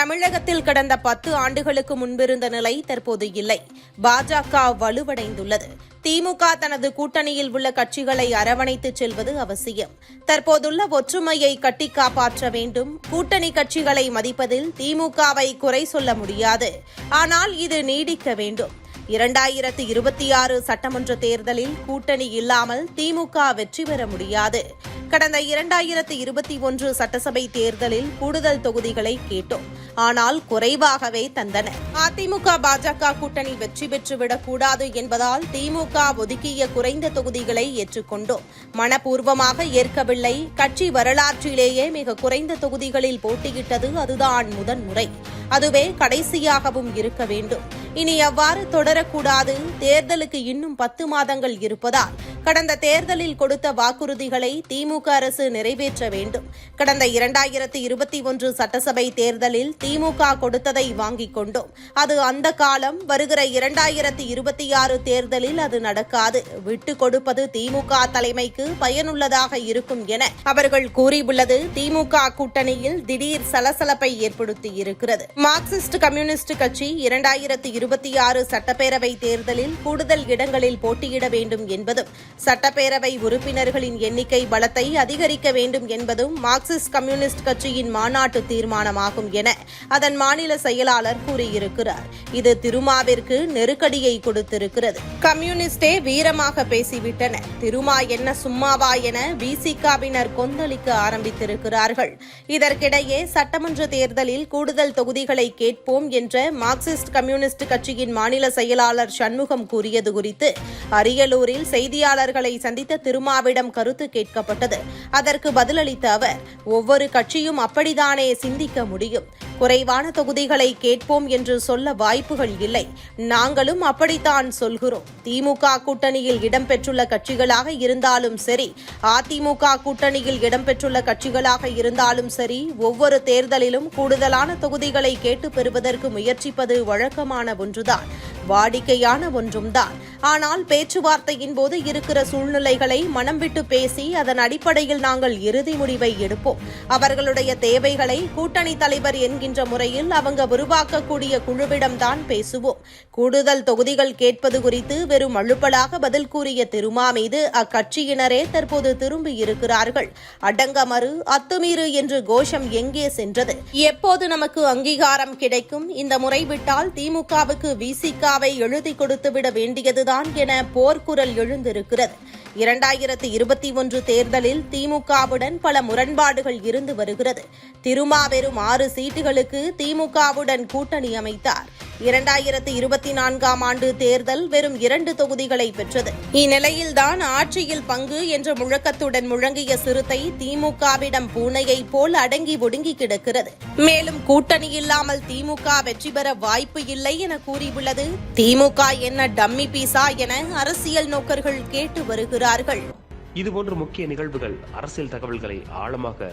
தமிழகத்தில் கடந்த பத்து ஆண்டுகளுக்கு முன்பிருந்த நிலை தற்போது இல்லை. பாஜக வலுவடைந்துள்ளது. திமுக தனது கூட்டணியில் உள்ள கட்சிகளை அரவணைத்து செல்வது அவசியம். தற்போதுள்ள ஒற்றுமையை கட்டி காப்பாற்ற வேண்டும். கூட்டணி கட்சிகளை மதிப்பதில் திமுகவை குறை சொல்ல முடியாது. ஆனால் இது நீடிக்க வேண்டும். இரண்டாயிரத்து இருபத்தி ஆறு சட்டமன்ற தேர்தலில் கூட்டணி இல்லாமல் திமுக வெற்றி பெற முடியாது. கடந்த இரண்டாயிரத்து இருபத்தி ஒன்று சட்டசபை தேர்தலில் கூடுதல் தொகுதிகளை கேட்டோம். ஆனால் குறைவாகவே தந்தன. அதிமுக பாஜக கூட்டணி வெற்றி பெற்றுவிடக் கூடாது என்பதால் திமுக ஒதுக்கிய குறைந்த தொகுதிகளை ஏற்றுக்கொண்டோம். மனப்பூர்வமாக ஏற்கவில்லை. கட்சி வரலாற்றிலேயே மிக குறைந்த தொகுதிகளில் போட்டியிட்டது அதுதான் முதன்முறை. அதுவே கடைசியாகவும் இருக்க வேண்டும். இனி அவ்வாறு தொடரக்கூடாது. தேர்தலுக்கு இன்னும் பத்து மாதங்கள் இருப்பதால் கடந்த தேர்தலில் கொடுத்த வாக்குறுதிகளை திமுக அரசு நிறைவேற்ற வேண்டும். கடந்த இரண்டாயிரத்து இருபத்தி ஒன்று சட்டசபை தேர்தலில் திமுக கொடுத்ததை வாங்கிக் கொண்டோம். அது அந்த காலம் வருகிற இரண்டாயிரத்து இருபத்தி ஆறு தேர்தலில் அது நடக்காது. விட்டு கொடுப்பது திமுக தலைமைக்கு பயனுள்ளதாக இருக்கும் என அவர்கள் கூறியுள்ளது. திமுக கூட்டணியில் திடீர் சலசலப்பை ஏற்படுத்தி இருக்கிறது மார்க்சிஸ்ட் கம்யூனிஸ்ட் கட்சி இரண்டாயிரத்து இருபத்தி ஆறு சட்டப்பேரவை தேர்தலில் கூடுதல் இடங்களில் போட்டியிட வேண்டும் என்பதும் சட்டப்பேரவை உறுப்பினர்களின் எண்ணிக்கை பலத்தை அதிகரிக்க வேண்டும் என்பதும் மார்க்சிஸ்ட் கம்யூனிஸ்ட் கட்சியின் மாநாட்டு தீர்மானமாகும் என அதன் மாநில செயலாளர் கூறியிருக்கிறார். இது திருமாவிற்கு நெருக்கடியை கொடுத்திருக்கிறது. கம்யூனிஸ்டே வீரமாக பேசிவிட்டனர் திருமா என்ன சும்மாவா என விசிகாவினர் கொந்தளிக்க ஆரம்பித்திருக்கிறார்கள். இதற்கிடையே சட்டமன்ற தேர்தலில் கூடுதல் தொகுதிகளை கேட்போம் என்ற மார்க்சிஸ்ட் கம்யூனிஸ்ட் கட்சியின் மாநில செயலாளர் சண்முகம் கூறியது குறித்து அரியலூரில் செய்தியாளர் செய்தியாளர்களை சந்தித்த திருமாவிடம் கருத்து கேட்கப்பட்டது. அதற்கு பதிலளித்த அவர் ஒவ்வொரு கட்சியும் அப்படித்தானே சிந்திக்க முடியும். குறைவான தொகுதிகளை கேட்போம் என்று சொல்ல வாய்ப்புகள் இல்லை. நாங்களும் அப்படித்தான் சொல்கிறோம். திமுக கூட்டணியில் இடம்பெற்றுள்ள கட்சிகளாக இருந்தாலும் சரி அதிமுக கூட்டணியில் இடம்பெற்றுள்ள கட்சிகளாக இருந்தாலும் சரி ஒவ்வொரு தேர்தலிலும் கூடுதலான தொகுதிகளை கேட்டு பெறுவதற்கு முயற்சிப்பது வழக்கமான ஒன்றுதான். வாடிக்கையான ஒன்றும்தான். ஆனால் பேச்சுவார்த்தையின் போது இருக்கிற சூழ்நிலைகளை மனம் விட்டு பேசி அதன் அடிப்படையில் நாங்கள் இறுதி முடிவை எடுப்போம். அவர்களுடைய தேவைகளை கூட்டணி தலைவர் என்கின்ற முறையில் அவங்க உருவாக்கக்கூடிய குழுவிடம்தான் பேசுவோம். கூடுதல் தொகுதிகள் கேட்பது குறித்து வெறும் அழுப்பலாக பதில் கூறிய திருமா மீது அக்கட்சியினரே தற்போது திரும்பி இருக்கிறார்கள். அடங்கமறு அத்துமீறு என்று கோஷம் எங்கே சென்றது? எப்போது நமக்கு அங்கீகாரம் கிடைக்கும்? இந்த முறை விட்டால் திமுகவுக்கு விசிகாவை எழுதி கொடுத்துவிட வேண்டியதுதான் என போர்க்குரல் எழுந்திருக்கிறது. இரண்டாயிரத்து இருபத்தி ஒன்று தேர்தலில் திமுகவுடன் பல முரண்பாடுகள் இருந்து வருகிறது. திருமாவெரும் ஆறு சீட்டுகளுக்கு திமுகவுடன் கூட்டணி அமைத்தார். இரண்டாயிரத்து இருபத்தி நான்காம் ஆண்டு தேர்தல் வெறும் இரண்டு தொகுதிகளை பெற்றது. இந்நிலையில்தான் ஆட்சியில் பங்கு என்ற முழக்கத்துடன் முழங்கிய சிறுத்தை திமுகவிடம் பூனையைப் போல் அடங்கி ஒடுங்கி கிடக்கிறது. மேலும் கூட்டணி இல்லாமல் திமுக வெற்றி பெற வாய்ப்பு இல்லை என கூறியுள்ளது. திமுக என்ன டம்மி பீசா என அரசியல் நோக்கர்கள் கேட்டு வருகிறார்கள். இதுபோன்ற முக்கிய நிகழ்வுகள் அரசியல் தகவல்களை ஆழமாக